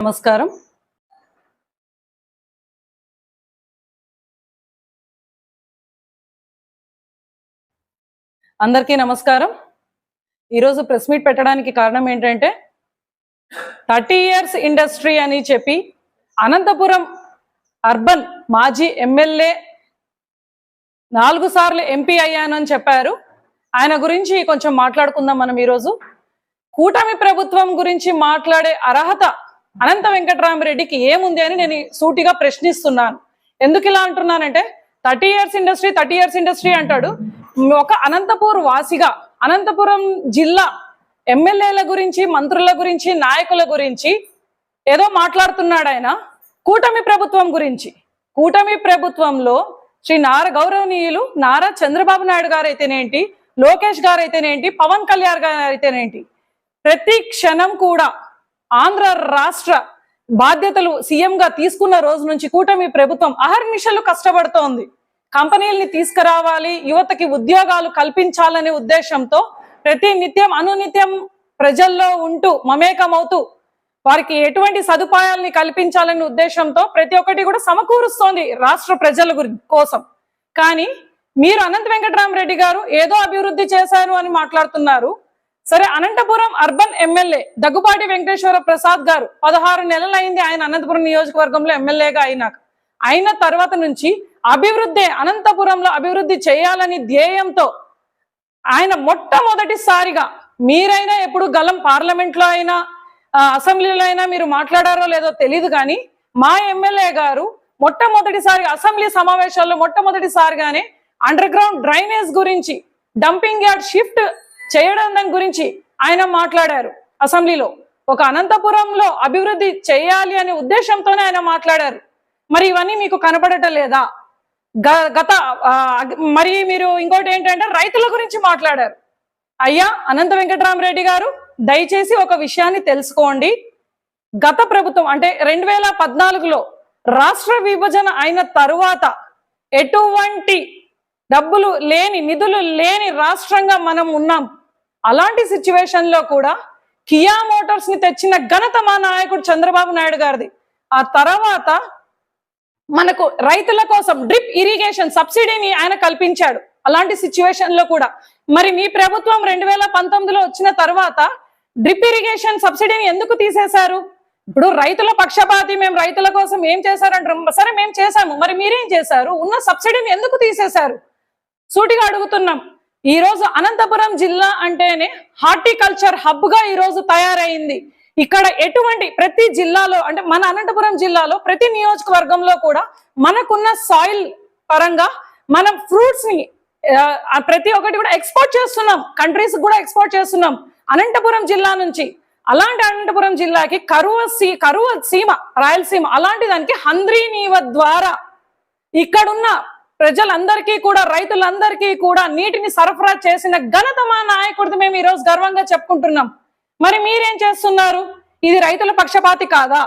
నమస్కారం. అందరికీ నమస్కారం. ఈరోజు ప్రెస్ మీట్ పెట్టడానికి కారణం ఏంటంటే థర్టీ ఇయర్స్ ఇండస్ట్రీ అని చెప్పి అనంతపురం అర్బన్ మాజీ ఎమ్మెల్యే నాలుగు సార్లు ఎంపీ అయ్యానని చెప్పారు. ఆయన గురించి కొంచెం మాట్లాడుకుందాం మనం ఈరోజు. కూటమి ప్రభుత్వం గురించి మాట్లాడే అర్హత అనంత వెంకటరామరెడ్డికి ఏముంది అని నేను సూటిగా ప్రశ్నిస్తున్నాను. ఎందుకు ఇలా అంటున్నానంటే thirty years industry thirty years industry అంటాడు. ఒక అనంతపూర్ వాసిగా అనంతపురం జిల్లా ఎమ్మెల్యేల గురించి మంత్రుల గురించి నాయకుల గురించి ఏదో మాట్లాడుతున్నాడు ఆయన. కూటమి ప్రభుత్వం గురించి. కూటమి ప్రభుత్వంలో శ్రీ నార గౌరవనీయులు నారా చంద్రబాబు నాయుడు గారు అయితేనేంటి లోకేష్ గారు అయితేనేంటి పవన్ కళ్యాణ్ గారు అయితేనేంటి ప్రతి క్షణం కూడా ఆంధ్ర రాష్ట్ర బాధ్యతలు సీఎం గా తీసుకున్న రోజు నుంచి కూటమి ప్రభుత్వం అహర్నిశలు కష్టపడుతోంది. కంపెనీల్ని తీసుకురావాలి యువతకి ఉద్యోగాలు కల్పించాలనే ఉద్దేశంతో ప్రతి నిత్యం అనునిత్యం ప్రజల్లో ఉంటూ మమేకమవుతూ వారికి ఎటువంటి సదుపాయాలని కల్పించాలనే ఉద్దేశంతో ప్రతి ఒక్కటి కూడా సమకూరుస్తోంది రాష్ట్ర ప్రజల కోసం. కానీ మీరు అనంత వెంకటరామరెడ్డి గారు ఏదో అభివృద్ధి చేశారు అని మాట్లాడుతున్నారు. సరే అనంతపురం అర్బన్ ఎమ్మెల్యే దగ్గుబాటి వెంకటేశ్వర ప్రసాద్ గారు పదహారు నెలలు అయింది ఆయన అనంతపురం నియోజకవర్గంలో ఎమ్మెల్యేగా అయినాక. అయిన తర్వాత నుంచి అభివృద్ధి అనంతపురంలో అభివృద్ధి చేయాలని ధ్యేయంతో ఆయన మొట్టమొదటిసారిగా మీరైనా ఎప్పుడు గలం పార్లమెంట్లో అయినా అసెంబ్లీలో అయినా మీరు మాట్లాడారో లేదో తెలియదు కానీ మా ఎమ్మెల్యే గారు మొట్టమొదటిసారి అసెంబ్లీ సమావేశాల్లో మొట్టమొదటిసారిగానే అండర్ గ్రౌండ్ డ్రైనేజ్ గురించి డంపింగ్ యార్డ్ షిఫ్ట్ చేయడం దాని గురించి ఆయన మాట్లాడారు. అసెంబ్లీలో ఒక అనంతపురంలో అభివృద్ధి చేయాలి అనే ఉద్దేశంతోనే ఆయన మాట్లాడారు. మరి ఇవన్నీ మీకు కనపడటం లేదా? గ- గత మరి మీరు ఇంకోటి ఏంటంటే రైతుల గురించి మాట్లాడారు. అయ్యా అనంత వెంకటరామరెడ్డి గారు దయచేసి ఒక విషయాన్ని తెలుసుకోండి. గత ప్రభుత్వం అంటే రెండు వేల పద్నాలుగులో రాష్ట్ర విభజన అయిన తరువాత ఎటువంటి డబ్బులు లేని నిధులు లేని రాష్ట్రంగా మనం ఉన్నాం. అలాంటి సిచ్యువేషన్లో కూడా కియా మోటార్స్ని తెచ్చిన ఘనత మా నాయకుడు చంద్రబాబు నాయుడు గారిది. ఆ తర్వాత మనకు రైతుల కోసం డ్రిప్ ఇరిగేషన్ సబ్సిడీని ఆయన కల్పించాడు. అలాంటి సిచ్యువేషన్లో కూడా. మరి మీ ప్రభుత్వం రెండు వేల పంతొమ్మిదిలో వచ్చిన తర్వాత డ్రిప్ ఇరిగేషన్ సబ్సిడీని ఎందుకు తీసేశారు? ఇప్పుడు రైతుల పక్షపాతి మేము రైతుల కోసం ఏం చేశారంటారు సరే మేము చేశాము. మరి మీరేం చేశారు? ఉన్న సబ్సిడీని ఎందుకు తీసేశారు? సూటిగా అడుగుతున్నాం. ఈ రోజు అనంతపురం జిల్లా అంటేనే హార్టికల్చర్ హబ్గా ఈ రోజు తయారైంది. ఇక్కడ ఎటువంటి ప్రతి జిల్లాలో అంటే మన అనంతపురం జిల్లాలో ప్రతి నియోజకవర్గంలో కూడా మనకున్న సాయిల్ పరంగా మనం ఫ్రూట్స్ని ప్రతి ఒక్కటి కూడా ఎక్స్పోర్ట్ చేస్తున్నాం. కంట్రీస్ కూడా ఎక్స్పోర్ట్ చేస్తున్నాం. అనంతపురం జిల్లా నుంచి అలాంటి అనంతపురం జిల్లాకి కరువు సీ కరువు సీమ రాయలసీమ అలాంటి దానికి హంద్రీ నీవ ద్వారా ఇక్కడున్న ప్రజలందరికీ కూడా రైతులందరికీ కూడా నీటిని సరఫరా చేసిన ఘనత మా నాయకుడిది మేము ఈరోజు గర్వంగా చెప్పుకుంటున్నాం. మరి మీరేం చేస్తున్నారు? ఇది రైతుల పక్షపాతి కాదా?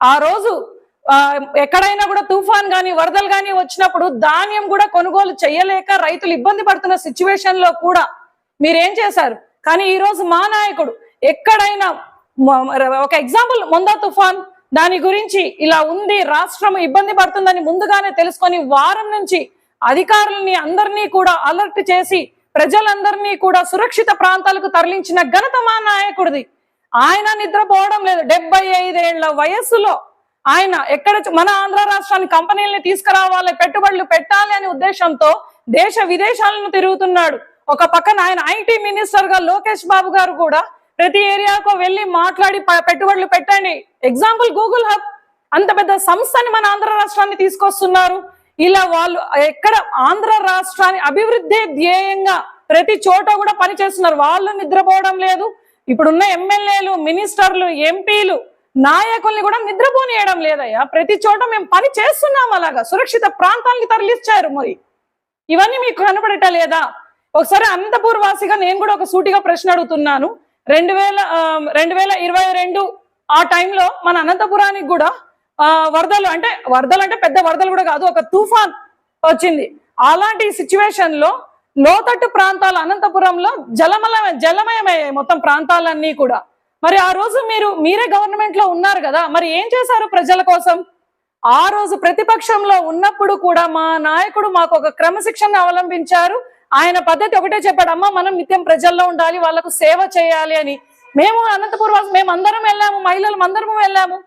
ఆ రోజు ఎక్కడైనా కూడా తుఫాన్ కానీ వరదలు కానీ వచ్చినప్పుడు ధాన్యం కూడా కొనుగోలు చేయలేక రైతులు ఇబ్బంది పడుతున్న సిచ్యువేషన్లో కూడా మీరేం చేశారు? కానీ ఈ రోజు మా నాయకుడు ఎక్కడైనా ఒక ఎగ్జాంపుల్ మొందా తుఫాన్ దాని గురించి ఇలా ఉంది రాష్ట్రం ఇబ్బంది పడుతుందని ముందుగానే తెలుసుకొని వారం నుంచి అధికారులని అందరినీ కూడా అలర్ట్ చేసి ప్రజలందరినీ కూడా సురక్షిత ప్రాంతాలకు తరలించిన ఘనత మా నాయకుడిది. ఆయన నిద్రపోవడం లేదు. డెబ్బై ఐదేళ్ళ వయస్సులో ఆయన ఎక్కడ మన ఆంధ్ర రాష్ట్రానికి కంపెనీలని తీసుకురావాలి పెట్టుబడులు పెట్టాలి అనే ఉద్దేశంతో దేశ విదేశాలను తిరుగుతున్నాడు. ఒక పక్కన ఆయన ఐటీ మినిస్టర్గా లోకేష్ బాబు గారు కూడా ప్రతి ఏరియాకు వెళ్ళి మాట్లాడి పెట్టుబడులు పెట్టండి. ఎగ్జాంపుల్ గూగుల్ హబ్ అంత పెద్ద సంస్థని మన ఆంధ్ర రాష్ట్రాన్ని తీసుకొస్తున్నారు. ఇలా వాళ్ళు ఎక్కడ ఆంధ్ర రాష్ట్రాన్ని అభివృద్ధి ధ్యేయంగా ప్రతి చోట కూడా పనిచేస్తున్నారు. వాళ్ళు నిద్రపోవడం లేదు. ఇప్పుడున్న ఎమ్మెల్యేలు మినిస్టర్లు ఎంపీలు నాయకుల్ని కూడా నిద్రపోనియడం లేదయ్యా. ప్రతి చోట మేము పని చేస్తున్నాం అలాగా. సురక్షిత ప్రాంతానికి తరలిచ్చారు మరి. ఇవన్నీ మీకు కనపడట లేదా ఒకసారి అనంతపూర్ వాసిగా నేను కూడా ఒక సూటిగా ప్రశ్న అడుగుతున్నాను. రెండు వేల రెండు వేల ఇరవై రెండు ఆ టైంలో మన అనంతపురానికి కూడా వరదలు అంటే వరదలు అంటే పెద్ద వరదలు కూడా కాదు ఒక తుఫాన్ వచ్చింది. అలాంటి సిచ్యువేషన్లో లోతట్టు ప్రాంతాలు అనంతపురంలో జలమల జలమయమయ్యాయి మొత్తం ప్రాంతాలన్నీ కూడా. మరి ఆ రోజు మీరు మీరే గవర్నమెంట్లో ఉన్నారు కదా మరి ఏం చేశారు ప్రజల కోసం? ఆ రోజు ప్రతిపక్షంలో ఉన్నప్పుడు కూడా మా నాయకుడు మాకు ఒక క్రమశిక్షణ అవలంబించారు. ఆయన పద్ధతి ఒకటే చెప్పాడు అమ్మ మనం నిత్యం ప్రజల్లో ఉండాలి వాళ్ళకు సేవ చేయాలి అని. మేము అనంతపురం మేము అందరం వెళ్ళాము మహిళలు అందరము వెళ్ళాము.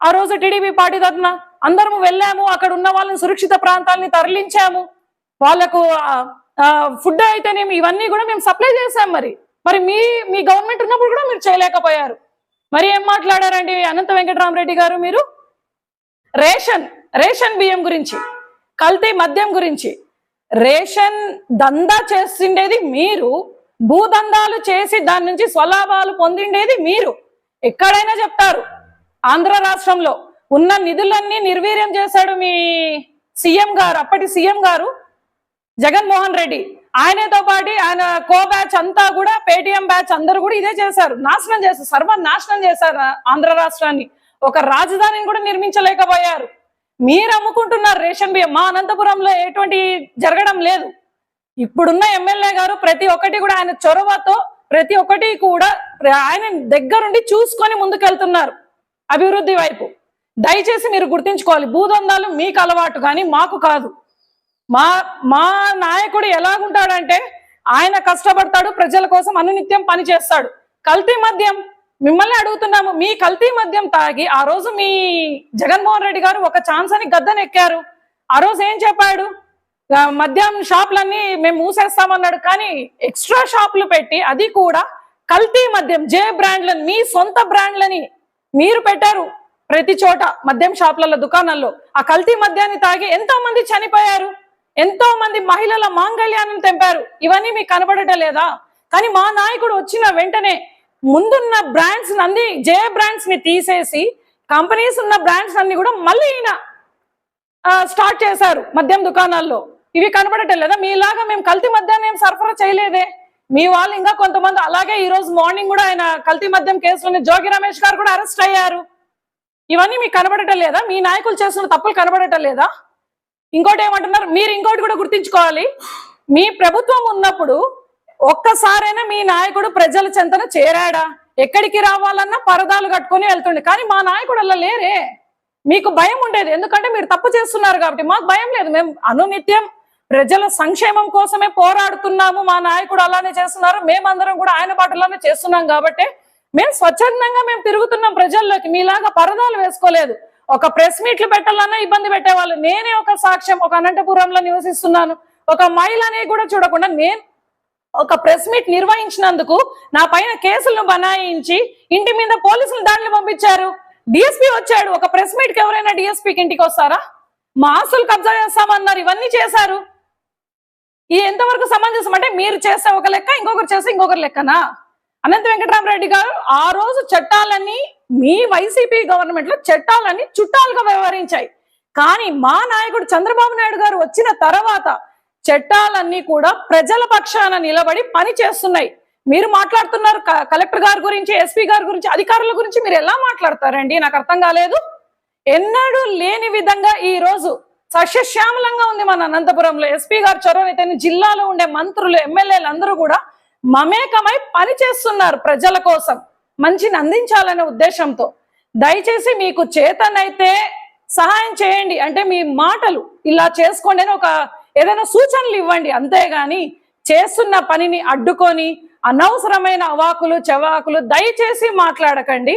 ఆ రోజు టీడీపీ పార్టీ తరఫున అందరము వెళ్ళాము అక్కడ ఉన్న వాళ్ళని సురక్షిత ప్రాంతాలని తరలించాము. వాళ్ళకు ఫుడ్ అయితేనేమి ఇవన్నీ కూడా మేము సప్లై చేసాం మరి. మరి మీ మీ గవర్నమెంట్ ఉన్నప్పుడు కూడా మీరు చేయలేకపోయారు. మరి ఏం మాట్లాడారండి అనంత వెంకటరామరెడ్డి గారు మీరు? రేషన్ రేషన్ బియ్యం గురించి కల్తీ మద్యం గురించి. రేషన్ దందా చేసిండేది మీరు భూదందాలు చేసి దాని నుంచి స్వలాభాలు పొందిండేది మీరు. ఎక్కడైనా చెప్తారు. ఆంధ్ర రాష్ట్రంలో ఉన్న నిధులన్నీ నిర్వీర్యం చేశాడు మీ సీఎం గారు అప్పటి సీఎం గారు జగన్మోహన్ రెడ్డి. ఆయనతో పాటు ఆయన కో బ్యాచ్ అంతా కూడా పేటిఎం బ్యాచ్ అందరూ కూడా ఇదే చేశారు. నాశనం చేశారు. సర్వ నాశనం చేశారు ఆంధ్ర రాష్ట్రాన్ని. ఒక రాజధానిని కూడా నిర్మించలేకపోయారు. మీరు అమ్ముకుంటున్నారు రేషన్ బియ్యం. మా అనంతపురంలో ఎటువంటి జరగడం లేదు. ఇప్పుడున్న ఎమ్మెల్యే గారు ప్రతి ఒక్కటి కూడా ఆయన చొరవతో ప్రతి ఒక్కటి కూడా ఆయన దగ్గరుండి చూసుకొని ముందుకెళ్తున్నారు అభివృద్ధి వైపు. దయచేసి మీరు గుర్తించుకోవాలి భూదందాలు మీకు అలవాటు కానీ మాకు కాదు. మా మా నాయకుడు ఎలాగుంటాడంటే ఆయన కష్టపడతాడు ప్రజల కోసం అనునిత్యం పని చేస్తాడు కల్తీ మద్యం మిమ్మల్ని అడుగుతున్నాము మీ కల్తీ మద్యం తాగి ఆ రోజు మీ జగన్మోహన్ రెడ్డి గారు ఒక ఛాన్స్ అని గద్దెనెక్కారు. ఆ రోజు ఏం చెప్పాడు? మద్యం షాపులన్నీ మేము మూసేస్తామన్నాడు. కానీ ఎక్స్ట్రా షాపులు పెట్టి అది కూడా కల్తీ మద్యం జే బ్రాండ్లని మీ సొంత బ్రాండ్లని మీరు పెట్టారు ప్రతి చోట మద్యం షాపులలో దుకాణాల్లో. ఆ కల్తీ మద్యాన్ని తాగి ఎంతో మంది చనిపోయారు ఎంతో మంది మహిళల మాంగళ్యాన్ని తెంపారు. ఇవన్నీ మీకు కనబడటం లేదా? కానీ మా నాయకుడు వచ్చిన వెంటనే ముందున్న బ్రాండ్స్ అన్ని జే బ్రాండ్స్ని తీసేసి కంపెనీస్ ఉన్న బ్రాండ్స్ అన్ని కూడా మళ్ళీ ఈయన స్టార్ట్ చేశారు మద్యం దుకాణాల్లో. ఇవి కనబడటం లేదా? మీలాగా మేము కల్తీ మద్యాన్ని ఏం సరఫరా చేయలేదే. మీ వాళ్ళు ఇంకా కొంతమంది అలాగే ఈ రోజు మార్నింగ్ కూడా ఆయన కల్తీ మద్యం కేసులోని జోగి రమేష్ గారు కూడా అరెస్ట్ అయ్యారు. ఇవన్నీ మీకు కనబడటం లేదా? మీ నాయకులు చేస్తున్న తప్పులు కనబడటం లేదా? ఇంకోటి ఏమంటున్నారు? మీరు ఇంకోటి కూడా గుర్తించుకోవాలి. మీ ప్రభుత్వం ఉన్నప్పుడు ఒక్కసారైనా మీ నాయకుడు ప్రజల చెంతన చేరాడా? ఎక్కడికి రావాలన్నా పరదాలు కట్టుకొని వెళ్తుండే. కానీ మా నాయకుడు అలా లేరే. మీకు భయం ఉండేది. ఎందుకంటే మీరు తప్పు చేస్తున్నారు కాబట్టి. మాకు భయం లేదు. మేము అనునిత్యం ప్రజల సంక్షేమం కోసమే పోరాడుతున్నాము. మా నాయకుడు అలానే చేస్తున్నారు. మేమందరం కూడా ఆయన బాటలోనే చేస్తున్నాం కాబట్టి మేము స్వచ్ఛందంగా మేము తిరుగుతున్నాం ప్రజల్లోకి. మీలాగా పరదాలు వేసుకోలేదు. ఒక ప్రెస్ మీట్లు పెట్టాలన్నా ఇబ్బంది పెట్టేవాళ్ళు. నేనే ఒక సాక్ష్యం. ఒక అనంతపురంలో నివసిస్తున్నాను. ఒక మహిళని కూడా చూడకుండా నేను ఒక ప్రెస్ మీట్ నిర్వహించినందుకు నా పైన కేసులను బనాయించి ఇంటి మీద పోలీసులు దాడులు పంపించారు. డిఎస్పీ వచ్చాడు. ఒక ప్రెస్ మీట్కి ఎవరైనా డిఎస్పీకి ఇంటికి వస్తారా? మా ఆస్తులు కబ్జా చేస్తామన్నారు ఇవన్నీ చేశారు. ఈ ఎంతవరకు సమంజసం? అంటే మీరు చేస్తే ఒక లెక్క ఇంకొకరు చేస్తే ఇంకొకరు లెక్కనా? అనంత వెంకటరామరెడ్డి గారు ఆ రోజు చట్టాలన్నీ మీ వైసీపీ గవర్నమెంట్లో చట్టాలన్నీ చుట్టాలుగా వ్యవహరించాయి. కానీ మా నాయకుడు చంద్రబాబు నాయుడు గారు వచ్చిన తర్వాత చట్టాలన్నీ కూడా ప్రజల పక్షాన నిలబడి పని చేస్తున్నాయి. మీరు మాట్లాడుతున్నారు క- కలెక్టర్ గారి గురించి ఎస్పీ గారి గురించి అధికారుల గురించి మీరు ఎలా మాట్లాడతారండి? నాకు అర్థం కాలేదు. ఎన్నడూ లేని విధంగా ఈ రోజు సస్యశ్యామలంగా ఉంది మన అనంతపురంలో. ఎస్పీ గారు చొరవ అయితే జిల్లాలో ఉండే మంత్రులు ఎమ్మెల్యేలు అందరూ కూడా మమేకమై పని చేస్తున్నారు ప్రజల కోసం. మంచిని అందించాలనే ఉద్దేశంతో. దయచేసి మీకు చేతనైతే సహాయం చేయండి. అంటే మీ మాటలు ఇలా చేసుకోండి ఒక ఏదైనా సూచనలు ఇవ్వండి. అంతేగాని చేస్తున్న పనిని అడ్డుకొని అనవసరమైన అవాకులు చెవాకులు దయచేసి మాట్లాడకండి.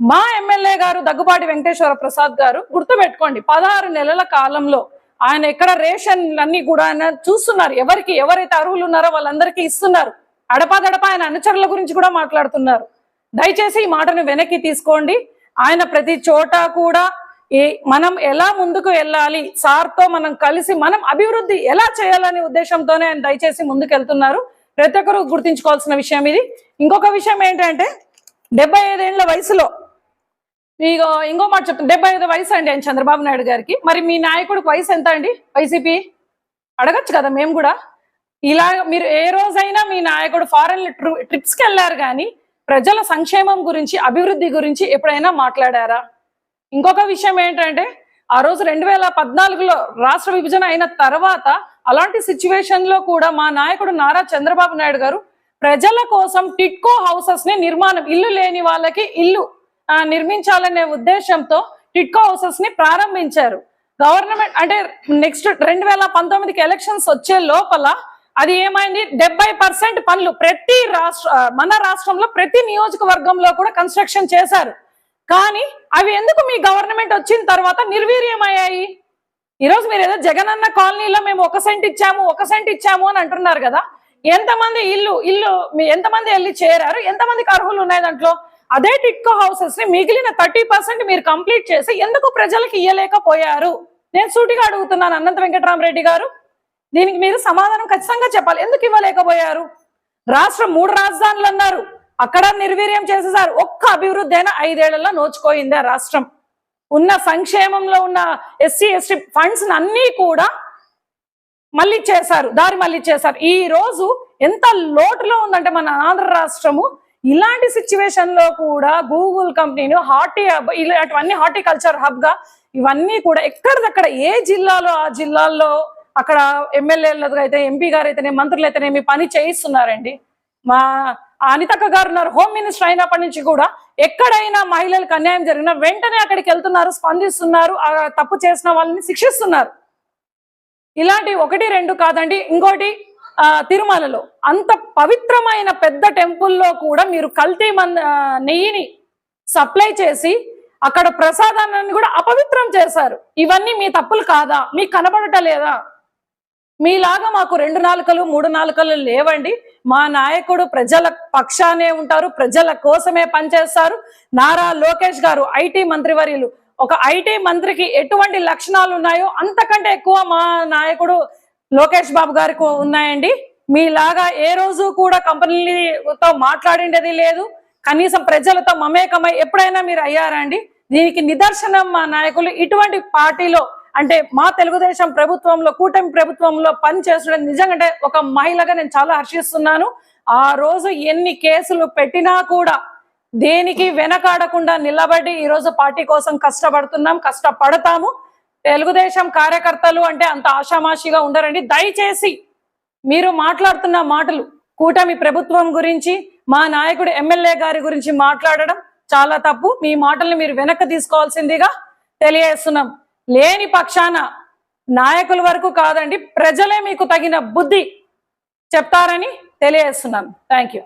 మా ఎమ్మెల్యే గారు దగ్గుబాటి వెంకటేశ్వర ప్రసాద్ గారు గుర్తుపెట్టుకోండి. పదహారు నెలల కాలంలో ఆయన ఎక్కడ రేషన్ అన్ని కూడా ఆయన చూస్తున్నారు. ఎవరికి ఎవరైతే అర్హులు ఉన్నారో వాళ్ళందరికీ ఇస్తున్నారు. అడపాదడప ఆయన అనుచరుల గురించి కూడా మాట్లాడుతున్నారు. దయచేసి ఈ మాటను వెనక్కి తీసుకోండి. ఆయన ప్రతి చోట కూడా ఈ మనం ఎలా ముందుకు వెళ్ళాలి? సార్తో మనం కలిసి మనం అభివృద్ధి ఎలా చేయాలనే ఉద్దేశంతోనే ఆయన దయచేసి ముందుకు వెళ్తున్నారు ప్రతి ఒక్కరు గుర్తించుకోవాల్సిన విషయం ఇది. ఇంకొక విషయం ఏంటంటే డెబ్బై ఐదేళ్ళ వయసులో ఇగో ఇంకో మాట చెప్తాను డెబ్బై ఐదు వయసు అండి ఆయన చంద్రబాబు నాయుడు గారికి. మరి మీ నాయకుడికి వయసు ఎంత అండి? వైసీపీ? అడగచ్చు కదా మేము కూడా. ఇలా మీరు ఏ రోజైనా మీ నాయకుడు ఫారెన్ ట్రిప్స్కి వెళ్ళారు కానీ ప్రజల సంక్షేమం గురించి అభివృద్ధి గురించి ఎప్పుడైనా మాట్లాడారా? ఇంకొక విషయం ఏంటంటే ఆ రోజు రెండు వేల పద్నాలుగులో రాష్ట్ర విభజన అయిన తర్వాత అలాంటి సిచ్యువేషన్లో కూడా మా నాయకుడు నారా చంద్రబాబు నాయుడు గారు ప్రజల కోసం టిట్కో హౌసెస్ని నిర్మాణం ఇల్లు లేని వాళ్ళకి ఇల్లు నిర్మించాలనే ఉద్దేశంతో టిట్కో హౌసెస్ని ప్రారంభించారు. గవర్నమెంట్ అంటే నెక్స్ట్ రెండు వేల పంతొమ్మిదికి ఎలక్షన్స్ వచ్చే లోపల అది ఏమైంది? డెబ్బై పర్సెంట్ పనులు ప్రతి రాష్ట్ర మన రాష్ట్రంలో ప్రతి నియోజకవర్గంలో కూడా కన్స్ట్రక్షన్ చేశారు. కానీ అవి ఎందుకు మీ గవర్నమెంట్ వచ్చిన తర్వాత నిర్వీర్యమయ్యాయి? ఈరోజు మీరు ఏదో అన్న కాలనీలో మేము ఒక సెంట్ ఇచ్చాము ఒక సెంట్ ఇచ్చాము అని అంటున్నారు కదా. ఎంతమంది ఇల్లు ఇల్లు మీ ఎంతమంది వెళ్ళి చేరారు? ఎంతమందికి అర్హులు ఉన్నాయి దాంట్లో? అదే టిట్కో హౌసెస్ని మిగిలిన థర్టీ పర్సెంట్ మీరు కంప్లీట్ చేసి ఎందుకు ప్రజలకు ఇయ్యలేకపోయారు? నేను సూటిగా అడుగుతున్నాను అనంత వెంకటరామరెడ్డి గారు. దీనికి మీరు సమాధానం ఖచ్చితంగా చెప్పాలి. ఎందుకు ఇవ్వలేకపోయారు? రాష్ట్రం మూడు రాజధానులు అన్నారు. అక్కడ నిర్వీర్యం చేసేసారు ఒక్క అభివృద్ధి అయినా ఐదేళ్ళలో నోచుకోయింది ఆ రాష్ట్రం. ఉన్న సంక్షేమంలో ఉన్న ఎస్సీ ఎస్టీ ఫండ్స్ అన్నీ కూడా మళ్ళీ చేశారు దారి మళ్ళీ చేశారు. ఈ రోజు ఎంత లోటులో ఉందంటే మన ఆంధ్ర రాష్ట్రము ఇలాంటి సిచ్యువేషన్లో కూడా గూగుల్ కంపెనీని హార్టీ హబ్ ఇలాంటివన్నీ హార్టికల్చర్ హబ్గా ఇవన్నీ కూడా ఎక్కడిదక్కడ ఏ జిల్లాలో ఆ జిల్లాల్లో అక్కడ ఎమ్మెల్యేలు అయితే ఎంపీ గారు అయితేనే మంత్రులు అయితేనేమి పని చేయిస్తున్నారండి. మా అనితక్క గారు ఉన్నారు హోమ్ మినిస్టర్ అయినప్పటి నుంచి కూడా ఎక్కడైనా మహిళలకు అన్యాయం జరిగినా వెంటనే అక్కడికి వెళ్తున్నారు స్పందిస్తున్నారు తప్పు చేసిన వాళ్ళని శిక్షిస్తున్నారు. ఇలాంటి ఒకటి రెండు కాదండి. ఇంకోటి తిరుమలలో అంత పవిత్రమైన పెద్ద టెంపుల్లో కూడా మీరు కల్తీ మంద నెయ్యిని సప్లై చేసి అక్కడ ప్రసాదాన్ని కూడా అపవిత్రం చేశారు. ఇవన్నీ మీ తప్పులు కాదా? మీకు కనబడట లేదా మీలాగా మాకు రెండు నాలుకలు మూడు నాలుకలు లేవండి. మా నాయకుడు ప్రజల పక్షానే ఉంటారు ప్రజల కోసమే పనిచేస్తారు. నారా లోకేష్ గారు ఐటీ మంత్రివర్యులు ఒక ఐటీ మంత్రికి ఎటువంటి లక్షణాలు ఉన్నాయో అంతకంటే ఎక్కువ మా నాయకుడు లోకేష్ బాబు గారికి ఉన్నాయండి. మీలాగా ఏ రోజు కూడా కంపెనీలతో మాట్లాడిండేది లేదు. కనీసం ప్రజలతో మమేకమై ఎప్పుడైనా మీరు అయ్యారండి దీనికి నిదర్శనం మా నాయకులు. ఇటువంటి పార్టీలో అంటే మా తెలుగుదేశం ప్రభుత్వంలో కూటమి ప్రభుత్వంలో పని నిజంగా అంటే ఒక మహిళగా నేను చాలా హర్షిస్తున్నాను. ఆ రోజు ఎన్ని కేసులు పెట్టినా కూడా దేనికి వెనకాడకుండా నిలబడి ఈరోజు పార్టీ కోసం కష్టపడుతున్నాం కష్టపడతాము. తెలుగుదేశం కార్యకర్తలు అంటే అంత ఆషామాషిగా ఉండరండి. దయచేసి మీరు మాట్లాడుతున్న మాటలు కూటమి ప్రభుత్వం గురించి మా నాయకుడు ఎమ్మెల్యే గారి గురించి మాట్లాడడం చాలా తప్పు. మీ మాటల్ని మీరు వెనక్కి తీసుకోవాల్సిందిగా తెలియజేస్తున్నాం. లేని పక్షాన నాయకుల వరకు కాదండి ప్రజలే మీకు తగిన బుద్ధి చెప్తారని తెలియజేస్తున్నాను. Thank you